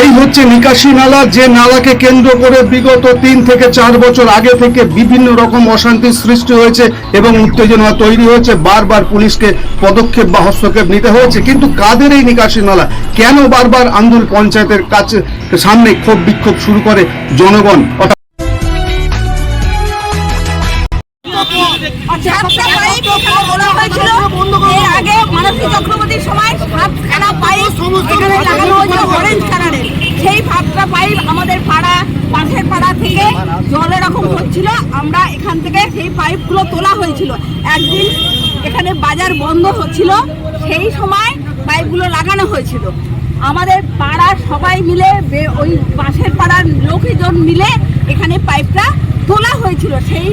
এই হচ্ছে নিকাশি নালা, যে নালাকে কেন্দ্র করে বিগত তিন থেকে চার বছর আগে থেকে বিভিন্ন রকম অশান্তির সৃষ্টি হয়েছে এবং উত্তেজনা তৈরি হয়েছে। বারবার পুলিশকে পদক্ষেপ বা হস্তক্ষেপ নিতে হয়েছে। কিন্তু কাদের এই নিকাশি নালা? কেন বারবার আন্দুল পঞ্চায়েতের কাছে সামনে ক্ষোভ বিক্ষোভ শুরু করে জনগণ? পাইপগুলো তোলা হয়েছিল। একদিন এখানে বাজার বন্ধ হচ্ছিল সেই সময় পাইপগুলো লাগানো হয়েছিল। আমাদের পাড়ার সবাই মিলে ওই পাশের পাড়ার লোকজন মিলে এখানে পাইপটা তোলা হয়েছিল। সেই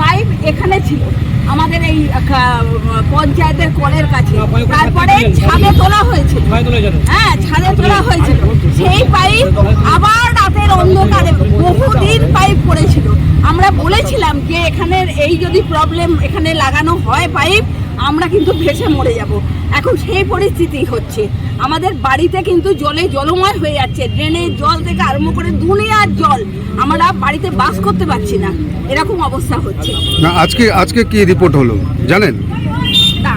পাইপ এখানে ছিল আমাদের এই পঞ্চায়েতের কলের কাছে। তারপরে ছাদে তোলা হয়েছিল। হ্যাঁ ছাদে তোলা হয়েছিল। সেই পাইপ আবার রাতের অন্ধকারে বহুদিন পাইপ পড়েছিল আমরা বলেছিলাম যে এখানের এই যদি প্রবলেম এখানে লাগানো হয় পাইপ আমরা কিন্তু ভেসে মরে যাব। এখন সেই পরিস্থিতি হচ্ছে। আমাদের বাড়িতে কিন্তু জলে জলময় হয়ে যাচ্ছে। ড্রেনের জল থেকে আরম্ভ করে দুনিয়ার জল আমরা বাড়িতে বাস করতে পারছি না। এরকম অবস্থা হচ্ছে। না আজকে আজকে কি রিপোর্ট হলো? জানেন?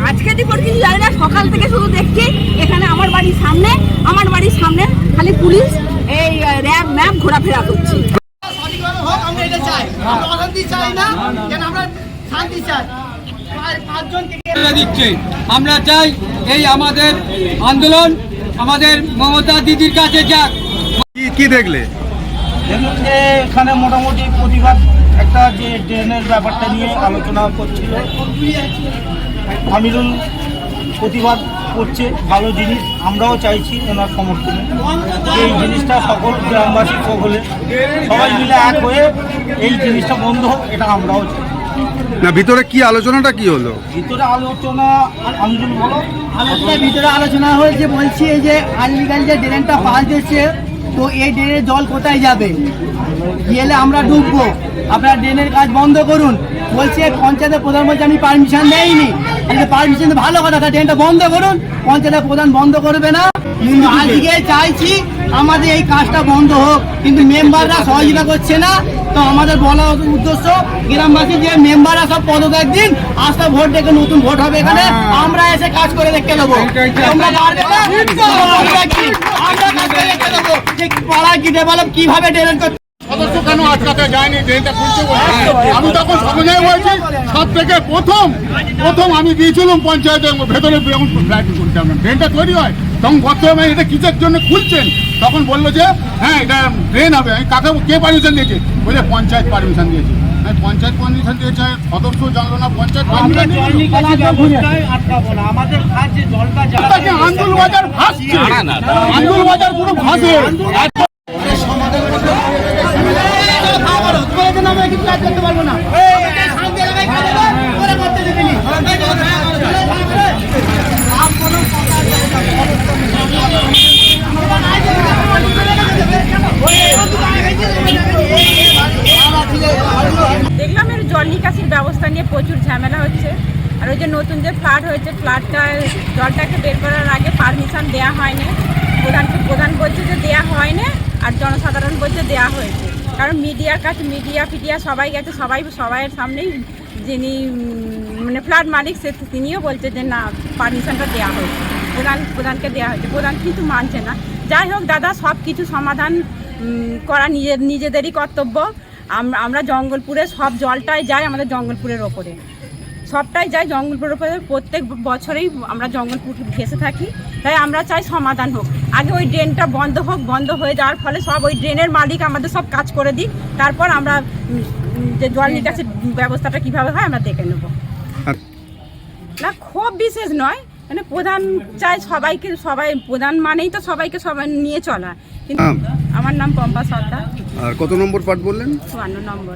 আজকে রিপোর্ট কিছু জানি না। সকাল থেকে শুধু দেখছি এখানে আমার বাড়ির সামনে আমার বাড়ির সামনে খালি পুলিশ এই র্যাব ম্যাপ ঘোরাফেরা করছে। আমরা অশান্তি চাই না? যেন আমরা শান্তি চাই? প্রায় পাঁচজন থেকে করে দিচ্ছে। আমরা চাই এই আমাদের আন্দোলন আমাদের মমতা দিদির কাছে যাক। কি কি দেখলে? দেখুন যে এখানে মোটামুটি প্রতিবাদ একটা যে ড্রেনের ব্যাপারটা নিয়ে আলোচনা করছিল। আমিরুল প্রতিবাদ করছে ভালো জিনিস আমরাও চাইছি ওনার সমর্থনে এই জিনিসটা সকল গ্রামবাসী সকলে সবাই মিলে এক হয়ে এই জিনিসটা বন্ধ হোক এটা আমরাও চাই। না ভিতরে কি আলোচনাটা কি হলো? ভিতরে আলোচনা আমিরুল বলো। আলোচনার ভিতরে আলোচনা হয়েছে বলছি এই যে আনলিগাল যে ড্রেনটা পাস দিচ্ছে তো এই ড্রেনের জল কোথায় যাবে? গেলে আমরা ডুববো। আপনারা ড্রেনের কাজ বন্ধ করুন। বলছে পঞ্চায়েতের প্রধান বলছে আমি পারমিশন দেয়নি পারমিশন ভালো কথা তা ড্রেনটা বন্ধ করুন। পঞ্চায়েতের প্রধান বন্ধ করবে না। কিন্তু আজকে চাইছি আমাদের এই কাজটা বন্ধ হোক। কিন্তু মেম্বাররা সহযোগিতা করছে না। তো আমাদের বলা উদ্দেশ্য গ্রামবাসী যে মেম্বাররা সব পদত্যাগ দিন আস্থা ভোট ডেকে নতুন ভোট হবে এখানে। আমরা এসে কাজ করে দেখতে পারবে আমরা কি? আমরা কাজ করে দেখতে দেবো। যে পাড়ায় কি ডেভেলপ কীভাবে ডেভেলপ করতে সদস্য কেন আটকাতে যায়নি? ড্রেনটা খুলতে আমি তখন সমন্বয় বলছি সব থেকে প্রথম প্রথম আমি দিয়েছিলাম পঞ্চায়েতের ভেতরে যখন ফ্ল্যাট করতে আমরা ড্রেনটা তৈরি হয় তখন বর্তমানে এটা কিসের জন্য খুলছেন? তখন বলল যে হ্যাঁ এটা ড্রেন হবে। আমি কাকে কে পারমিশন দিয়েছে? বলে পঞ্চায়েত পারমিশন দিয়েছে। পঞ্চায়েত পারমিশন দিয়েছে সদস্য জানলো না। পঞ্চায়েত আন্দুল বাজার ভাসছে। আন্দুল বাজার পুরো ভাসে। কাজ করতে পারব না। দেখলাম এর জল নিকাশির ব্যবস্থা নিয়ে প্রচুর ঝামেলা হচ্ছে। আর ওই যে নতুন যে ফ্ল্যাট হয়েছে ফ্ল্যাটটা জলটাকে বের করার আগে পারমিশন দেওয়া হয়নি। প্রধানকে প্রধান বলছে যে দেওয়া হয়নি, আর জনসাধারণ বলছে দেওয়া হয়েছে। কারণ মিডিয়ার কাছে মিডিয়া ফিডিয়া সবাই গেছে, সবাই, সবাইয়ের সামনেই যিনি মানে ফ্ল্যাট মালিক, সে তিনিও বলছে যে না পারমিশনটা দেওয়া হয়েছে। প্রধান, প্রধানকে দেওয়া হয়েছে। প্রধান কিন্তু মানছে না। যাই হোক, দাদা সব কিছু সমাধান করা নিজের নিজেদেরই কর্তব্য। আম- আমরা জঙ্গলপুরে সব জলটাই যায় আমাদের জঙ্গলপুরের ওপরে। সবটাই যাই জঙ্গলপুরের ওপরে প্রত্যেক বছরেই আমরা জঙ্গলপুর ঘেসে থাকি। তাই আমরা চাই সমাধান হোক। আগে ওই ড্রেনটা বন্ধ হোক বন্ধ হয়ে যাওয়ার ফলে সব ওই ড্রেনের মালিক আমাদের সব কাজ করে দিক। তারপর আমরা যে জল নিকাশের ব্যবস্থাটা কীভাবে হয় আমরা দেখে নেব। না খুব বিশেষ নয়। মানে প্রধান চাই সবাইকে সবাই প্রধান মানেই তো সবাইকে সবাই নিয়ে চলা। কিন্তু আমার নাম পম্পা সর্দার। আর কত নম্বর পার্ট বললেন? চুয়ান্ন নম্বর।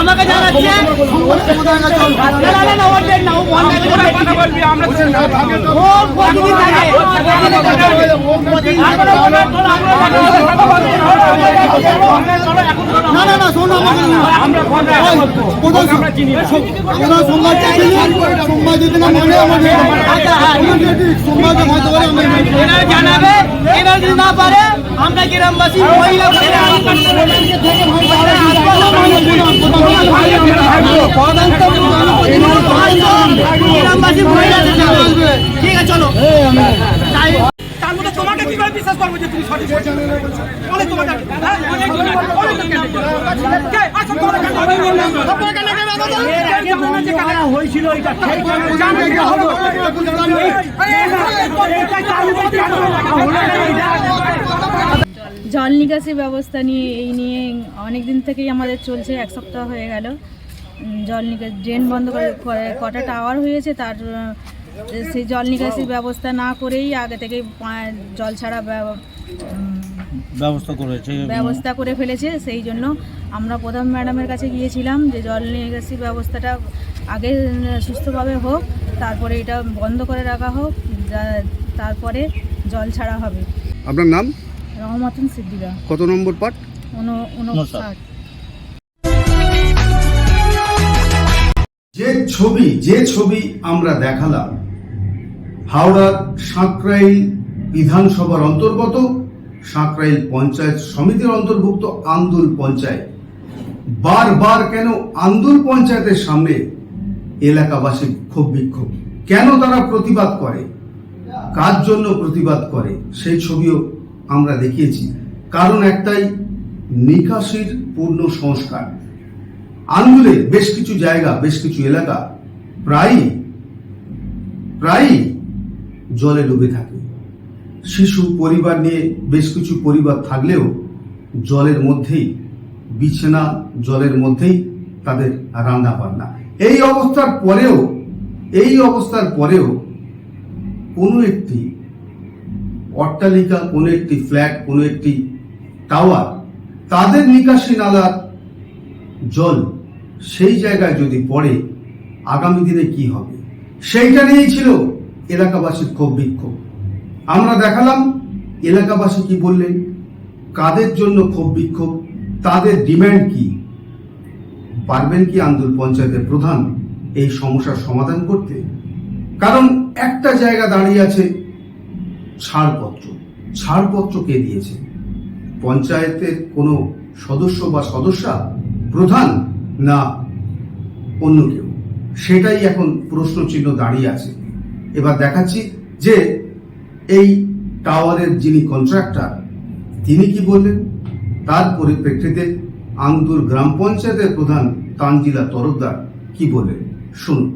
আমাকে জানাবে যদি না পারে আমরা গ্রামবাসী মহিলা মহিলা ঠিক হ্যাঁ? হয়েছিল এটা জল নিকাশি ব্যবস্থা নিয়ে এই নিয়ে অনেক দিন থেকেই আমাদের চলছে এক সপ্তাহ হয়ে গেল। জল নিকাশ ড্রেন বন্ধ করে কটা টাওয়ার হয়েছে তার সেই জল নিকাশি ব্যবস্থা না করেই আগে থেকেই পা- জল ছাড়া ব্যবস্থা করেছে। ব্যবস্থা করে ফেলেছে সেই জন্য আমরা প্রধান ম্যাডামের কাছে গিয়েছিলাম যে জল নিকাশি ব্যবস্থাটা আগে সুস্থভাবে হোক তারপরে এটা বন্ধ করে রাখা হোক যা- তারপরে জল ছাড়া হবে। আপনার নাম? রহমাতুন সিদ্দিকা। কত নম্বর উনষাট যে ছবি যে ছবি আমরা দেখালাম হাওড়ার সাঁকরাইল বিধানসভার অন্তর্গত সাঁকরাইল পঞ্চায়েত সমিতির অন্তর্ভুক্ত আন্দুল পঞ্চায়েত। বারবার কেন আন্দুল পঞ্চায়েতের সামনে এলাকাবাসী ক্ষোভ বিক্ষোভ? কেন তারা প্রতিবাদ করে? কার জন্য প্রতিবাদ করে? সেই ছবিও আমরা দেখিয়েছি। কারণ একটাই, নিকাশির পূর্ণ সংস্কার। আন্দুলে বেশ কিছু জায়গা, বেশ কিছু এলাকা প্রায়ই প্রায়ই জলে ডুবে থাকে। শিশু পরিবার নিয়ে বেশ কিছু পরিবার থাকলেও জলের মধ্যেই, বিছানা জলের মধ্যেই তাদের রান্না বান্না এই অবস্থার পরেও, এই অবস্থার পরেও কোনো একটি অট্টালিকা, কোনো একটি ফ্ল্যাট, কোনো একটি টাওয়ার, তাদের নিকাশি নালার জল সেই জায়গায় যদি পড়ে, আগামী দিনে কি হবে? সেইটা নিয়েই ছিল এলাকাবাসীর ক্ষোভ বিক্ষোভ। আমরা দেখালাম এলাকাবাসী কি বললেন, কাদের জন্য ক্ষোভ বিক্ষোভ, তাদের ডিমান্ড কি? পারবেন কি আন্দোল পঞ্চায়েতের প্রধান এই সমস্যার সমাধান করতে? কারণ একটা জায়গা দাঁড়িয়ে আছে ছাড়পত্র। ছাড়পত্র কে দিয়েছে? পঞ্চায়েতের কোনো সদস্য বা সদস্যা? প্রধান? না, অন্য কেউ। সেটাই এখন প্রশ্ন চিহ্ন দাঁড়িয়ে আছে। এবার দেখাচ্ছি যে এই টাওয়ারের যিনি কন্ট্রাক্টর তিনি কি বললেন? তার পরিপ্রেক্ষিতে আন্দুর গ্রাম পঞ্চায়েতের প্রধান তানজিলা তরফদার কি বললেন? শুনুন।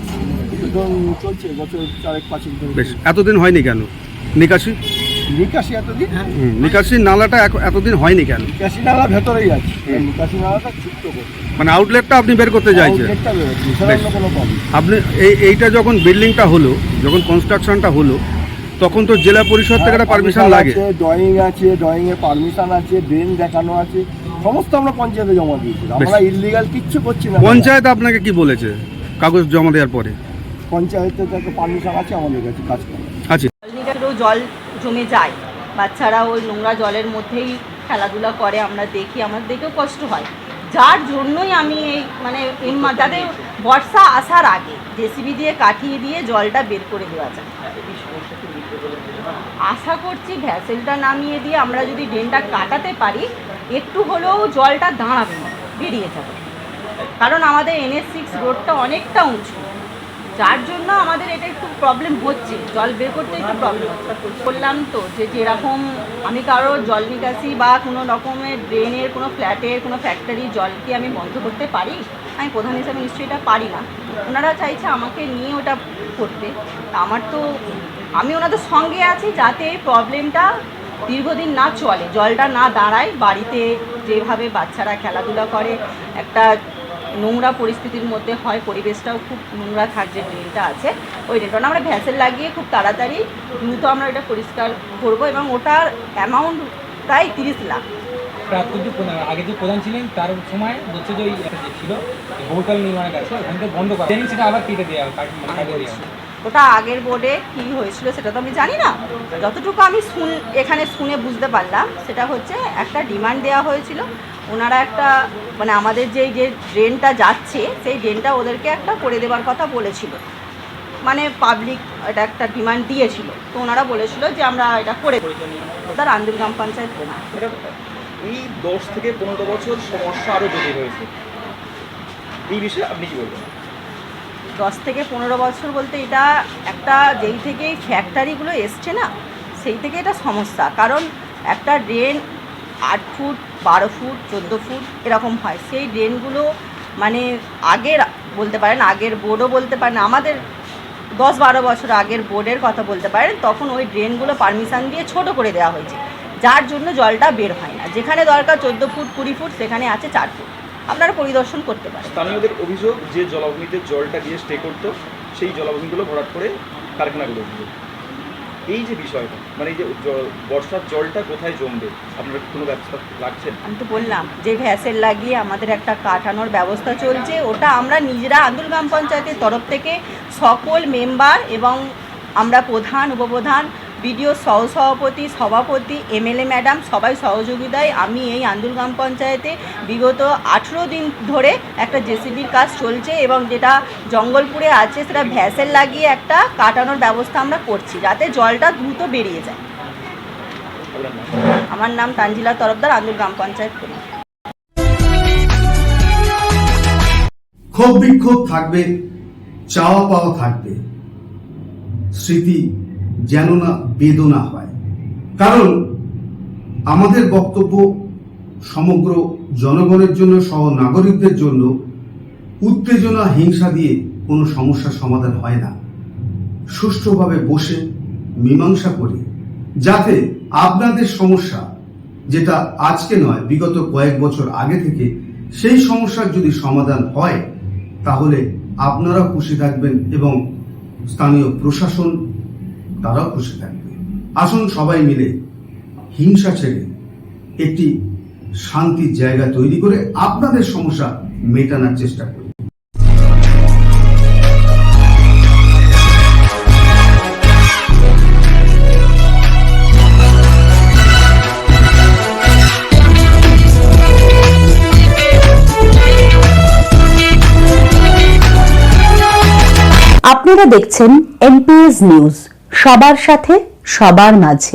চলছে গত চারেক পাঁচেক ধরে। বেশ এতদিন হয়নি কেন? নিকাশি? নিকাশি এতদিন? হ্যাঁ। হুম, নিকাশির নালাটা এখ- এতদিন হয়নি কেন? নিকাশি নালা ভেতরেই আছে। নিকাশি নালাটা যুক্ত করছে মানে আউটলেটটা আপনি বের করতে চাইছেন? আউটলেটটা বেরোচ্ছে এছাড়া অন্য কোনো প্রবলেম আপনি এই এইটা যখন বিল্ডিংটা হলো যখন কনস্ট্রাকশনটা হলো তখন তো জেলা পরিষদ থেকে একটা পারমিশন লাগে। ড্রয়িং আছে ড্রয়িং এর পারমিশন আছে ড্রেন দেখানো আছে সমস্ত আমরা পঞ্চায়েতে জমা দিয়েছি। আমরা ইলিগাল কিচ্ছু করছি না। পঞ্চায়েত আপনাকে কি বলেছে? কাগজ জমা দেওয়ার পরে? পঞ্চায়েতে তো একটা পারমিশন আছে আমাদের কাছে কাজ করার আছে জল জল জমে যায়। বাচ্চারা ওই নোংরা জলের মধ্যেই খেলাধুলা করে আমরা দেখি আমার দেখেও কষ্ট হয়। যার জন্যই আমি এই মানে যাতে বর্ষা আসার আগে জেসিবি দিয়ে কাটিয়ে দিয়ে জলটা বের করে দেওয়া যায়। আশা করছি ভ্যাসেলটা নামিয়ে দিয়ে আমরা যদি ড্রেনটা কাটাতে পারি একটু হলেও জলটা দাঁড়াবে না বেরিয়ে যাবে। কারণ আমাদের এনএস সিক্স রোডটা অনেকটা উঁচু। যার জন্য আমাদের এটা একটু প্রবলেম হচ্ছে। জল বের করতে একটু প্রবলেম বললাম তো যে যেরকম আমি কারও জল নিকাশি বা কোনো রকমের ড্রেনের কোনো ফ্ল্যাটের কোনো ফ্যাক্টরি জলকে আমি বন্ধ করতে পারি? আমি প্রধান হিসাবে নিশ্চয়ই এটা পারি না। ওনারা চাইছে আমাকে নিয়ে ওটা করতে। আমার তো, আমি ওনাদের সঙ্গে আছি যাতে এই প্রবলেমটা দীর্ঘদিন না চলে। জলটা না দাঁড়ায় বাড়িতে যেভাবে বাচ্চারা খেলাধুলা করে, একটা নোংরা পরিস্থিতির মধ্যে হয় পরিবেশটাও খুব নোংরা থাক যে ড্রেনটা আছে। ওই ড্রেনটা আমরা ভ্যাসেল লাগিয়ে খুব তাড়াতাড়ি দ্রুত আমরা এটা পরিষ্কার করব এবং ওটার অ্যামাউন্ট প্রায় তিরিশ লাখ। আগে যে প্রধান ছিলেন তার সময় বলছে যে ছিল বহুতল নির্মাণের কাছে ওখান থেকে বন্ধ করা। সেটা আবার কেটে দেওয়া মানে কাটিয়ে দেওয়া ওটা আগের বোর্ডে কি হয়েছিল সেটা তো আমি জানি না। যতটুকু আমি শুন এখানে শুনে বুঝতে পারলাম সেটা হচ্ছে একটা ডিমান্ড দেওয়া হয়েছিল। ওনারা একটা মানে আমাদের যেই যে ড্রেনটা যাচ্ছে সেই ড্রেনটা ওদেরকে একটা করে দেওয়ার কথা বলেছিল। মানে পাবলিক এটা একটা ডিমান্ড দিয়েছিল। তো ওনারা বলেছিল যে আমরা এটা করে। তার আন্দুল গ্রাম পঞ্চায়েত প্রধান। এই দশ থেকে পনেরো বছর সমস্যা আরও জটিল হয়েছে। এই বিষয়ে আপনি কি বলবেন? দশ থেকে পনেরো বছর বলতে এটা একটা যেই থেকে ফ্যাক্টরিগুলো এসছে না সেই থেকে এটা সমস্যা। কারণ একটা ড্রেন আট ফুট, বারো ফুট, চোদ্দ ফুট এরকম হয়। সেই ড্রেনগুলো মানে আগের বলতে পারেন, আগের বোর্ডও বলতে পারেন, আমাদের দশ বারো বছর আগের বোর্ডের কথা বলতে পারেন, তখন ওই ড্রেনগুলো পারমিশন দিয়ে ছোট করে দেওয়া হয়েছে। যার জন্য জলটা বের হয় না। যেখানে দরকার চোদ্দ ফুট, কুড়ি ফুট, সেখানে আছে চার ফুট। আপনারা পরিদর্শন করতে পারেন। স্থানীয়দের অভিযোগ, যে জলাভূমিতে জলটা দিয়ে স্টে করতো, সেই জলাভূমিগুলো ভরাট করে কারখানাগুলো এই যে বিষয়টা মানে এই যে বর্ষার জলটা কোথায় জমবে? আপনারা কোনো ব্যবস্থা লাগছেন আমি তো বললাম, যে ভ্যাসেল লাগিয়ে আমাদের একটা কাটানোর ব্যবস্থা চলছে, ওটা আমরা নিজেরা আন্দুল গ্রাম পঞ্চায়েতের তরফ থেকে সকল মেম্বার এবং আমরা প্রধান, উপপ্রধান বিডিও সহসভাপতি, সভাপতি, এমএলএ ম্যাডাম সবাই সহযোগিতায়। আমি এই আন্দুল গ্রাম পঞ্চায়েতে বিগত আঠেরো দিন ধরে একটা জেসিবির কাজ চলছে এবং যেটা জঙ্গলপুরে আছে সেটা ভ্যাসেল লাগিয়ে একটা কাটানোর ব্যবস্থা আমরা করছি, যাতে জলটা দ্রুত বেরিয়ে যায়। আমার নাম তানজিলা তরফদার, আন্দুল গ্রাম পঞ্চায়েত ক্ষোভ বিক্ষোভ থাকবে, চাওয়া পাওয়া থাকবে। স্মৃতি যেন না বেদনা হয়। কারণ আমাদের বক্তব্য সমগ্র জনগণের জন্য সহ নাগরিকদের জন্য উত্তেজনা, হিংসা দিয়ে কোনো সমস্যার সমাধান হয় না। সুষ্ঠুভাবে বসে, মীমাংসা করে, যাতে আপনাদের সমস্যা, যেটা আজকে নয়, বিগত কয়েক বছর আগে থেকে সেই সমস্যার যদি সমাধান হয়, তাহলে আপনারা খুশি থাকবেন এবং স্থানীয় প্রশাসন তারাও খুশি থাকবে। আসুন সবাই মিলে হিংসা ছেড়ে একটি শান্তির জায়গা তৈরি করে আপনাদের সমস্যা মেটানোর চেষ্টা করি। আপনারা দেখছেন এনপিএস নিউজ সবার সাথে সবার মাঝে।